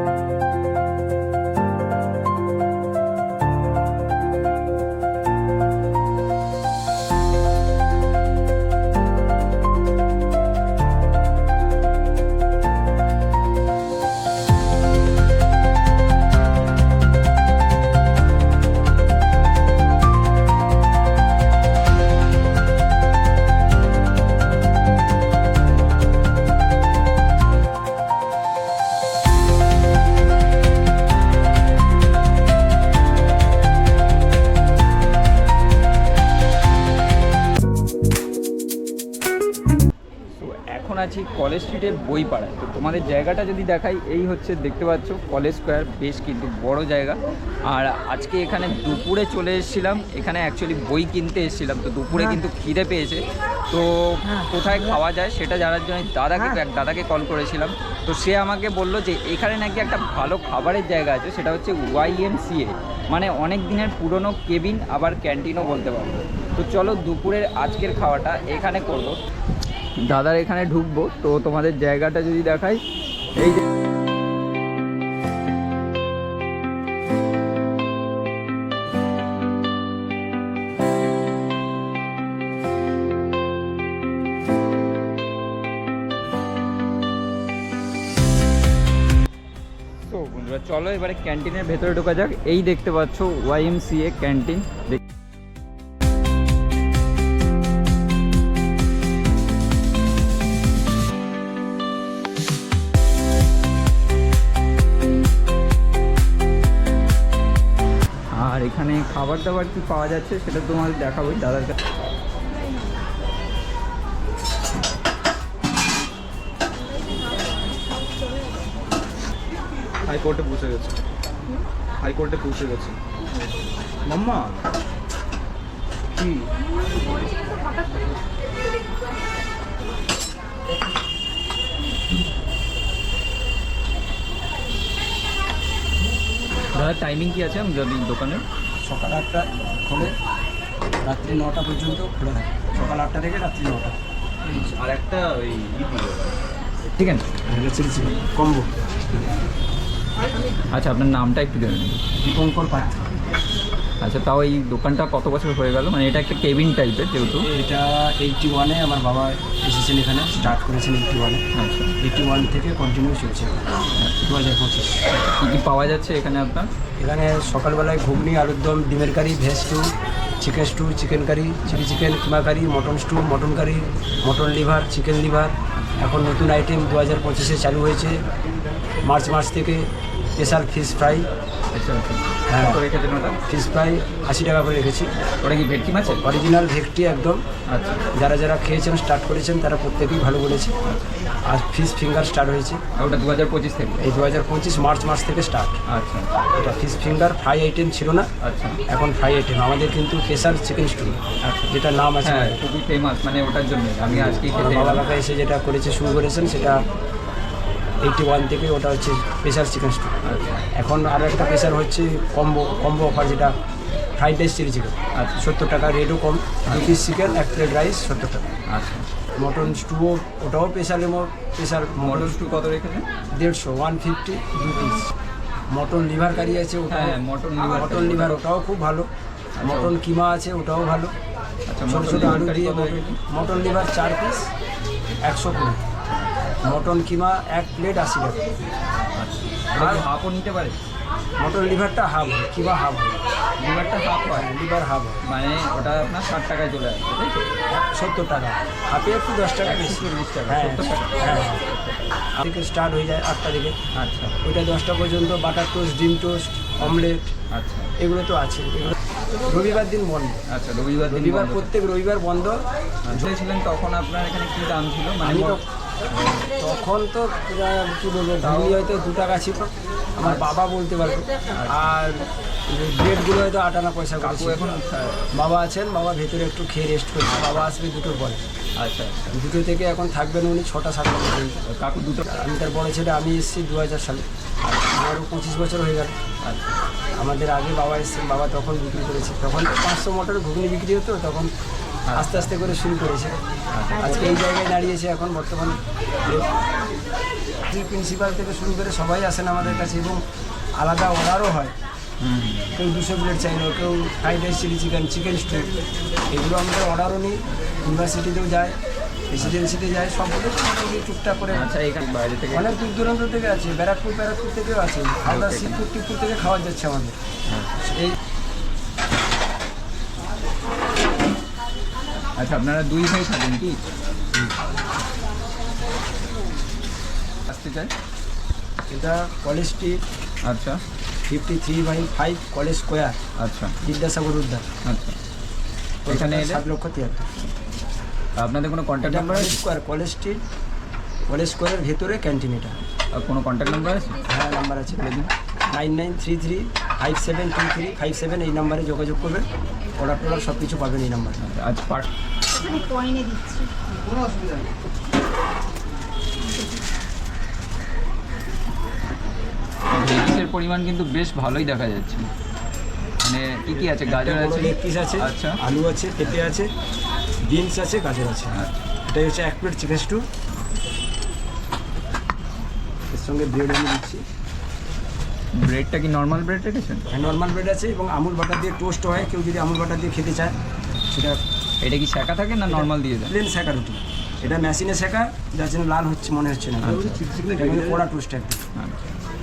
তো কলেজ স্ট্রিটের বই পাড়ায়। তো তোমাদের জায়গাটা যদি দেখাই এই হচ্ছে দেখতে পাচ্ছ কলেজ স্কোয়ার বেশ কিন্তু বড় জায়গা। আর আজকে এখানে দুপুরে চলে এসেছিলাম এখানে অ্যাকচুয়ালি বই কিনতে এসেছিলাম। তো দুপুরে কিন্তু খিদে পেয়েছে। তো কোথায় খাওয়া যায় সেটা জানার জন্য দাদাকে এক দাদাকে কল করেছিলাম। তো সে আমাকে বলল যে এখানে নাকি একটা ভালো খাবারের জায়গা আছে সেটা হচ্ছে ওয়াইএমসিএ মানে অনেক দিনের পুরনো কেবিন আবার ক্যান্টিনও বলতে পারব। তো চলো দুপুরের আজকের খাওয়াটা এখানে করব। দাদার এখানে ঢুকবো। তো তোমাদের জায়গাটা যদি দেখাই, এই যে চলো এবারে ক্যান্টিনের ভেতরে ঢোকা যাক। এই দেখতে পাচ্ছ ওয়াইএমসিএ ক্যান্টিন। খাবার দাবার কি পাওয়া যাচ্ছে সেটা তোমাদের দেখাবোই দাদার কাছে। হাইকোর্টে পৌঁছে গেছে। হাইকোর্টে পৌঁছে গেছে। মাম্মা কি? দাদার টাইমিং কি আছে আমি জানি দোকানে? সকাল আটটা খোলে রাত্রি নটা পর্যন্ত খোলা থাকে। সকাল আটটা থেকে রাত্রি নটা। আর একটা ওই ঠিক আছে কম্বো। আচ্ছা আপনার নামটা একটু জানেন দীপঙ্কর পাত্র আচ্ছা তাও এই দোকানটা কত বছর হয়ে গেল? মানে এটা একটা কেবিন টাইপের যেহেতু। এটা এইটটি ওয়ানে আমার বাবা এসেছেন এখানে স্টার্ট করেছেন এইটটি ওয়ানে আচ্ছা। এইটটি ওয়ান থেকে কন্টিনিউ চলছে। কী পাওয়া যাচ্ছে এখানে আপনার? এখানে সকালবেলায় ঘুগনি, আলুর দম, ডিমের curry, veg stew chicken stew chicken curry chilli chicken keema curry mutton stew mutton curry mutton liver chicken liver এখন নতুন আইটেম দু হাজার পঁচিশে চালু হয়েছে। মার্চ মাস থেকে স্পেশাল ফিশ ফ্রাই। হ্যাঁ। ফিশ ফ্রাই আশি টাকা করে রেখেছি। ওটা কি ভেটকি মাছ অরিজিনাল ভেকটি একদম। আচ্ছা। যারা যারা খেয়েছেন স্টার্ট করেছেন তারা প্রত্যেকেই ভালো বলেছে। আর ফিশ ফিঙ্গার স্টার্ট হয়েছে। ওটা দু হাজার পঁচিশ থেকে? এই দু হাজার পঁচিশ মার্চ মাস থেকে স্টার্ট আচ্ছা। এটা ফিশ ফিঙ্গার ফ্রাই আইটেম ছিল না। আচ্ছা। এখন ফ্রাই আইটেম আমাদের কিন্তু স্পেশাল চিকেন স্টু আচ্ছা। যেটা নাম আছে। হ্যাঁ খুবই ফেমাস মানে ওটার জন্য আমি আজকে বাবা এসে যেটা করেছে শুরু করেছেন সেটা এইটি ওয়ান থেকে ওটা হচ্ছে স্পেশাল চিকেন স্টু আচ্ছা এখন আরও একটা স্পেশাল হচ্ছে কম্বো কম্বো অফার যেটা ফ্রাইড রাইস চিলি চিকেন আচ্ছা। সত্তর টাকা রেটও কম দু পিস চিকেন এক প্লেট রাইস সত্তর টাকা। আচ্ছা। মটন স্টুও ওটাও স্পেশাল এবং স্পেশাল মটন স্টু কত রেখেছেন? দেড়শো ওয়ান ফিফটি দু পিস মটন লিভার কারি আছে ওটা হ্যাঁ, মটন মটন লিভার ওটাও খুব ভালো। মটন কিমা আছে ওটাও ভালো। আচ্ছা ছোটো মটন ছোটো আলু দিয়ে? মটন লিভার চার পিস একশো কুড়ি। মটন কিমা এক প্লেট আশি টাকা। আর হাফও নিতে পারে? মটন লিভারটা হাফ হয় কিমা হাফ হয়। লিভারটা হাফ হয় লিভার হাফ হয়। মানে ওটা আপনার ষাট টাকায় চলে আসবে তাই তো? সত্তর টাকা। হাফে একটু দশ টাকা বেশি। চল্লিশ টাকা হ্যাঁ সত্তর টাকা। হ্যাঁ আট থেকে স্টার্ট হয়ে যায় আটটা থেকে। আচ্ছা। ওইটা দশটা পর্যন্ত বাটার টোস্ট ডিম টোস্ট অমলেট আচ্ছা। এগুলো তো আছে। এগুলো রবিবার দিন বন্ধ। আচ্ছা রবিবার রবিবার প্রত্যেক রবিবার বন্ধ। ছিলেন তখন আপনার এখানে কি দাম ছিল? মানে তখন তো কি বলব ঘুগনি হয়তো দু টাকা ছিল। আমার বাবা বলতে পারবে। আর ব্রেডগুলো হয়তো আটানা পয়সা কাকু এখন বাবা আছেন বাবা ভেতরে একটু খেয়ে রেস্ট করছে। বাবা আসবে দুটোর পরে। আচ্ছা দুটো থেকে এখন থাকবেন উনি ছটা সাতটা পর্যন্ত। কাকু দুটো আমি তার বড় ছেলে আমি এসেছি দু হাজার সালে। আমারও পঁচিশ বছর হয়ে গেল। আচ্ছা। আমাদের আগে বাবা এসেছেন বাবা তখন বিক্রি করেছে। তখন তো পাঁচশো মোটর ঘুগনি বিক্রি হতো তখন আস্তে আস্তে করে শুরু করেছে। আজকে এই জায়গায় দাঁড়িয়েছে এখন বর্তমান প্রিন্সিপাল থেকে শুরু করে সবাই আসেন আমাদের কাছে এবং আলাদা অর্ডারও হয়। কেউ দুশো প্লেট চাইলো কেউ fried rice chilli chicken chicken stew এগুলো আমাদের অর্ডারও নিই। ইউনিভার্সিটিতেও যায় রেসিডেন্সিতে যায় সব মোটামুটি টুকটাক করে। আচ্ছা এখানে বাইরে অনেক দূর দূরান্ত থেকে আছে ব্যারাকপুর ব্যারাকপুর থেকেও আছে। হাওড়া শিবপুর টিপুর থেকে খাওয়া যাচ্ছে আমাদের। এই আচ্ছা আপনারা দুই ভাই থাকেন কি? আসতে চাই। এটা কলেজ স্ট্রিট আচ্ছা। Fifty three by five college square আচ্ছা। বিদ্যাসাগর উদ্যান। আচ্ছা। এখানে সাত লক্ষ তিয়াত্তর। আপনাদের কোনো contact number square college street college স্কোয়ারের ভেতরে ক্যান্টিন এটা। আর কোনো কন্ট্যাক্ট নাম্বার আছে? হ্যাঁ নাম্বার আছে। Nine nine three three five seven two three five seven এই নাম্বারে যোগাযোগ করবেন। অর্ডার টর্ডার সব কিছু পাবেন এই নাম্বারে। আজ ভেজিসের পরিমাণ কিন্তু বেশ ভালোই দেখা যাচ্ছে। মানে কি কি আছে? গাজর আছে? লেগ পিস আছে আচ্ছা। আলু আছে পেঁপে আছে বিনস আছে গাজর আছে। আচ্ছা। এটাই হচ্ছে এক প্লেট চিকেন স্টু এর সঙ্গে ব্রেড আমি দিচ্ছি। ব্রেডটা কি নর্মাল ব্রেড রেখেছেন? হ্যাঁ নর্মাল ব্রেড আছে এবং আমুল বাটার দিয়ে টোস্ট হয়। কেউ যদি আমুল বাটার দিয়ে খেতে চায় সেটা এটা কি শেখা থাকে না নর্মাল দিয়ে দেয়? প্লেন শেখা রুটি এটা মেশিনে শেখা যার জন্য লাল হচ্ছে মনে হচ্ছে না। এটা কিন্তু পোড়া টোস্ট একদম।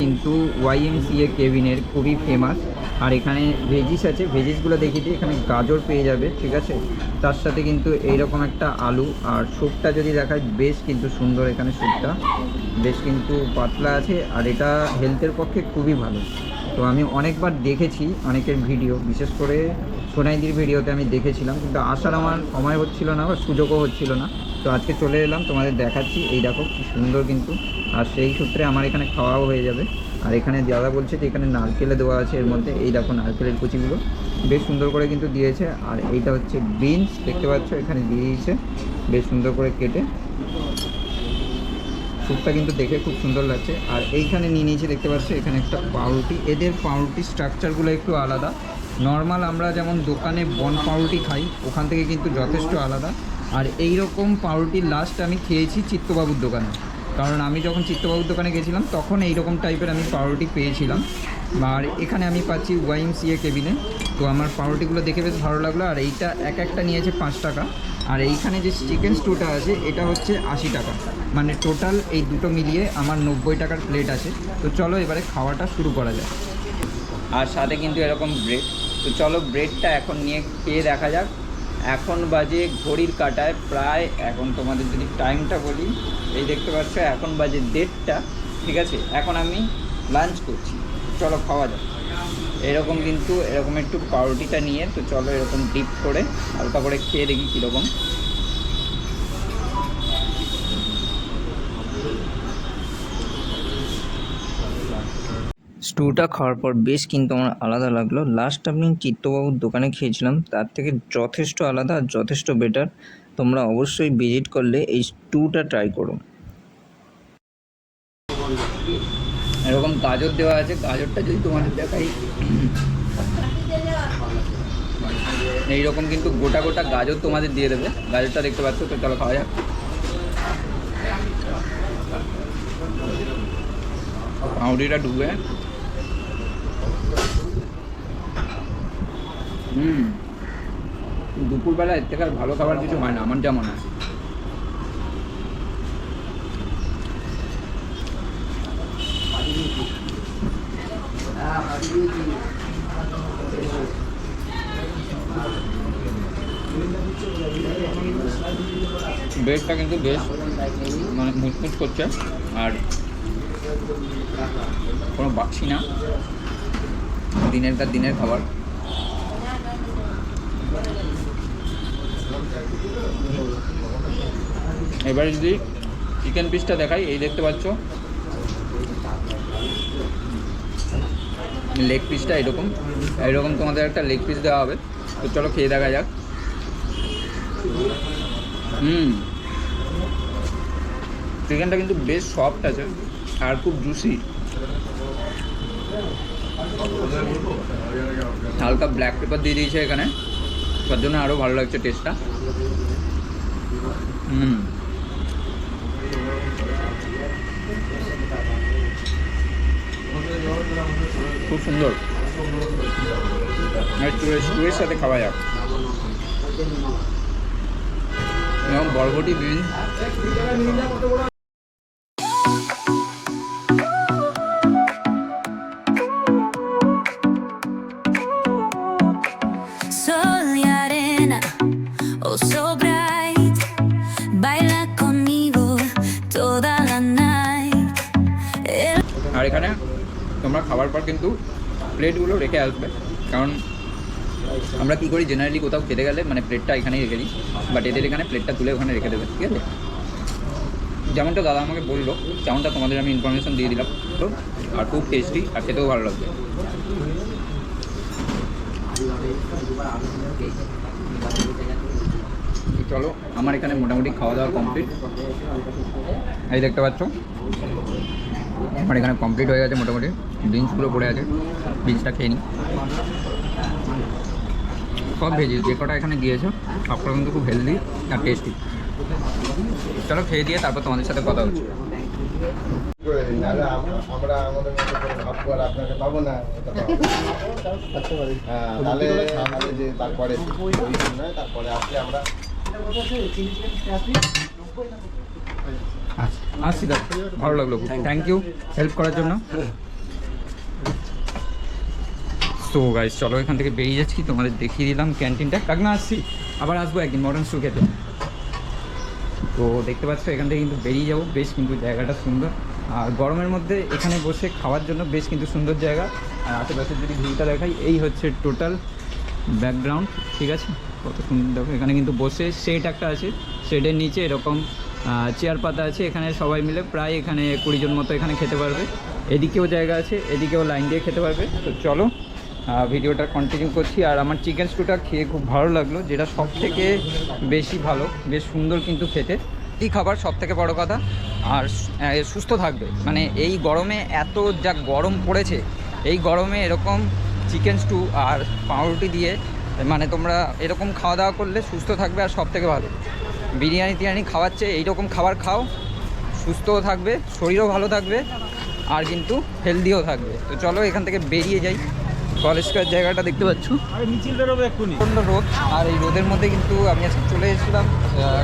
কিন্তু ওয়াইএমসিএ কেবিনের খুবই ফেমাস আর এখানে ভেজিস আছে। ভেজিসগুলো দেখিয়ে দিই, এখানে গাজর পেয়ে যাবে, ঠিক আছে? তার সাথে কিন্তু এইরকম একটা আলু, আর স্যুপটা যদি দেখায় বেশ কিন্তু সুন্দর এখানে স্যুপটা বেশ কিন্তু পাতলা আছে, আর এটা হেলথের পক্ষে খুবই ভালো। তো আমি অনেকবার দেখেছি অনেকের ভিডিও বিশেষ করে সোনাইদির ভিডিওতে আমি দেখেছিলাম, কিন্তু আসার আমার সময় হচ্ছিল না বা সুযোগও হচ্ছিল না। তো আজকে চলে এলাম, তোমাদের দেখাচ্ছি। এই দেখো, কি সুন্দর কিন্তু। আর সেই সূত্রে আমার এখানে খাওয়াও হয়ে যাবে। আর এখানে দাদা বলছে যে এখানে নারকেলে দেওয়া আছে এর মধ্যে। এই দেখো নারকেলের কুচিগুলো। বেশ সুন্দর করে কিন্তু দিয়েছে। আর এইটা হচ্ছে বিনস, দেখতে পাচ্ছ? এখানে দিয়ে দিয়েছে। বেশ সুন্দর করে কেটে। স্যুপটা কিন্তু দেখে খুব সুন্দর লাগছে। আর এইখানে নিয়ে নিয়েছে, দেখতে পাচ্ছ? এখানে একটা পাউরুটি। এদের পাউরুটি স্ট্রাকচারগুলো একটু আলাদা। নর্মাল আমরা যেমন দোকানে বন পাউরুটি খাই, ওখান থেকে কিন্তু যথেষ্ট আলাদা। আর এই রকম পাউরুটি লাস্ট আমি খেয়েছি চিত্তবাবুর দোকানে। কারণ আমি যখন চিত্তবাবুর দোকানে গেছিলাম, তখন এই রকম টাইপের আমি পাউরুটি পেয়েছিলাম। আর এখানে আমি পাচ্ছি ওয়াইএমসিএ কেবিনে তো আমার পাউরুটিগুলো দেখে বেশ ভালো লাগল। আর এইটা এক একটা নিয়েছে পাঁচ টাকা। আর এইখানে যে চিকেন স্টুটা আছে, এটা হচ্ছে আশি টাকা। মানে টোটাল এই দুটো মিলিয়ে আমার নব্বই টাকার প্লেট আছে। তো চলো এবারে খাওয়াটা শুরু করা যায় আর সাথে কিন্তু এরকম ব্রেড তো চলো ব্রেডটা এখন নিয়ে খেয়ে দেখা যাক। এখন বাজে ঘড়ির কাটায় প্রায়, এখন তোমাদের যদি টাইমটা বলি, এই দেখতে পাচ্ছ এখন বাজে দেড়টা, ঠিক আছে? এখন আমি লাঞ্চ করছি। চলো খাওয়া যাক। এরকম কিন্তু, এরকম একটু পাউরুটিটা নিয়ে, তো চলো এরকম ডিপ করে হালকা করে খেয়ে দেখি কীরকম। স্টুটা খাওয়ার পর বেশ কিন্তু আমার আলাদা লাগল। লাস্ট আমি চিত্তবাবুর দোকানে খেয়েছিলাম, তার থেকে যথেষ্ট আলাদা আর যথেষ্ট বেটার তোমরা অবশ্যই ভিজিট করলে এই স্টুটা ট্রাই করো। এরকম গাজর দেওয়া আছে, গাজরটা যদি তোমাদের দেখাই। এইরকম কিন্তু গোটা গোটা গাজর তোমাদের দিয়ে দেবে। গাজরটা দেখতে পাচ্ছ, তো চলো খাওয়া যাক। পাউডিটা ডুবে। হুম। দুপুরবেলা এর থেকে আর ভালো খাবার কিছু হয় না, আমার যা মনে হয়। ব্রেডটা কিন্তু বেশ মানে মুচমুচ করছে, আর কোনো বাক্সি না। দিনের কার দিনের খাবার। এবারে যদি চিকেন পিসটা দেখাই, এই দেখতে পাচ্ছ। লেগ পিসটা এরকম। এরকম তোমাদের একটা লেগ পিস দেওয়া হবে। তো চলো খেয়ে দেখা যাক। হুম। চিকেনটা কিন্তু বেশ সফট আছে আর খুব জুসি হালকা ব্ল্যাক পেপার দিয়ে দিয়েছে এখানে। তার জন্য আরও ভালো লাগছে টেস্টটা হুম। খুব সুন্দর। চুড়ের সাথে খাওয়া যাক। এবং বরবটি বিন। Conmigo toda la night. আর এখানে তোমরা খাবার পর কিন্তু প্লেটগুলো রেখে আসবে। কারণ আমরা কী করি জেনারেলি কোথাও খেতে গেলে মানে প্লেটটা এখানেই রেখে দিই বাট এদের এখানে প্লেটটা তুলে ওখানে রেখে দেবে, ঠিক আছে? যেমনটা দাদা আমাকে বলল তেমনটা তোমাদের আমি ইনফরমেশন দিয়ে দিলাম, তো আর খুব টেস্টি আর খেতেও ভালো লাগবে। চলো, আমার এখানে মোটামুটি খাওয়া দাওয়া কমপ্লিট এই দেখতে পাচ্ছ? আমার এখানে কমপ্লিট হয়ে গেছে মোটামুটি। বিনসগুলো পড়ে আছে। বিনসটা খেয়ে নিই সব ভেজি যে কটা এখানে দিয়েছ সবটা কিন্তু খুব হেলদি আর টেস্টি চলো খেয়ে দিয়ে তারপর তোমাদের সাথে কথা হচ্ছে। আমরা আমাদের মতো করে আপনাকে পাবো না তারপরে তারপরে আসলে আমরা। আসছি দাদা ভালো লাগল থ্যাংক ইউ হেল্প করার জন্য। তো গাইজ চলো এখান থেকে বেরিয়ে যাচ্ছি তোমাদের দেখিয়ে দিলাম ক্যান্টিনটা। কাকিমা আসছি। আবার আসব একদিন মডার্ন স্টু খেতে। তো দেখতে পাচ্ছ এখান থেকে কিন্তু বেরিয়ে যাব। বেশ কিন্তু জায়গাটা সুন্দর। আর গরমের মধ্যে এখানে বসে খাওয়ার জন্য বেশ কিন্তু সুন্দর জায়গা। আর আশেপাশে যদি ভিউটা দেখাই এই হচ্ছে টোটাল ব্যাকগ্রাউন্ড ঠিক আছে? কত সুন্দর, দেখো, এখানে কিন্তু বসে সেট একটা আছে শেডের নিচে এরকম চেয়ার পাতা আছে, এখানে সবাই মিলে প্রায় এখানে কুড়ি জন মতো এখানে খেতে পারবে। এদিকেও জায়গা আছে, এদিকেও লাইন দিয়ে খেতে পারবে। তো চলো ভিডিওটা কন্টিনিউ করছি। আর আমার চিকেন স্টুটা খেয়ে খুব ভালো লাগল, যেটা সব থেকে বেশি ভালো, বেশ সুন্দর কিন্তু খেতে। এই খাবার সব থেকে বড় কথা? আর সুস্থ থাকবে। মানে এই গরমে এত যা গরম পড়েছে, এই গরমে এরকম চিকেন স্টু আর পাউরুটি দিয়ে মানে তোমরা এরকম খাওয়া দাওয়া করলে সুস্থ থাকবে আর সব থেকে ভালো। বিরিয়ানি টিরিয়ানি খাওয়াচ্ছে এইরকম খাবার খাও সুস্থও থাকবে শরীরও ভালো থাকবে আর কিন্তু হেলদিও থাকবে। তো চলো এখান থেকে বেরিয়ে যাই। কলেজ স্কোয়ার জায়গাটা দেখতে পাচ্ছ। প্রচণ্ড রোদ আর এই রোদের মধ্যে কিন্তু আমি আজকে চলে এসেছিলাম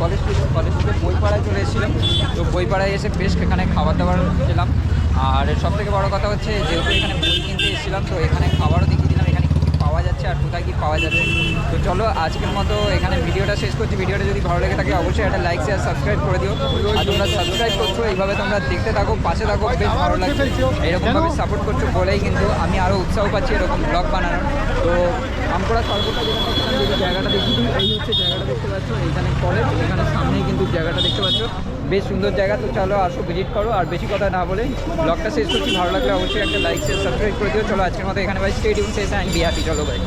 কলেজ কলেজ থেকে বইপাড়ায় চলে এসেছিলাম। তো বইপাড়ায় এসে বেশ এখানে খাবার দাবার খেলাম। আর সব থেকে বড় কথা হচ্ছে যেহেতু এখানে কিনতে এসেছিলাম তো এখানে খাবারও দেখিয়ে দিলাম। এখানে কী কী পাওয়া যাচ্ছে আর কোথায় কী পাওয়া যাচ্ছে। তো চলো আজকের মতো এখানে ভিডিওটা শেষ করছি। ভিডিওটা যদি ভালো লেগে থাকে অবশ্যই একটা লাইক শেয়ার সাবস্ক্রাইব করে দিও। আর তোমরা সাবস্ক্রাইব করছ এইভাবে তোমরা দেখতে থাকো পাশে থাকো বেশ ভালো লাগছে। এরকমভাবে সাপোর্ট করছ বলেই কিন্তু আমি আরও উৎসাহ পাচ্ছি এরকম ব্লগ বানানোর। তো আমপুরা সর্বটা যেখানে জায়গাটা দেখি এই হচ্ছে জায়গাটা দেখতে পাচ্ছ। এখানে কলেজ এখানে সামনেই কিন্তু জায়গাটা দেখতে পাচ্ছ। বেশ সুন্দর জায়গা, তো চলো আসো ভিজিট করো। আর বেশি কথা না বলে ব্লগটা শেষ করছি। ভালো লাগলে অবশ্যই একটা লাইক শেয়ার সাবস্ক্রাইব করে দিও। চলো আজকের মতো এখানে ভাই স্টেডিয়াম শেষ অ্যান্ড বি হ্যাপি চলো ভাই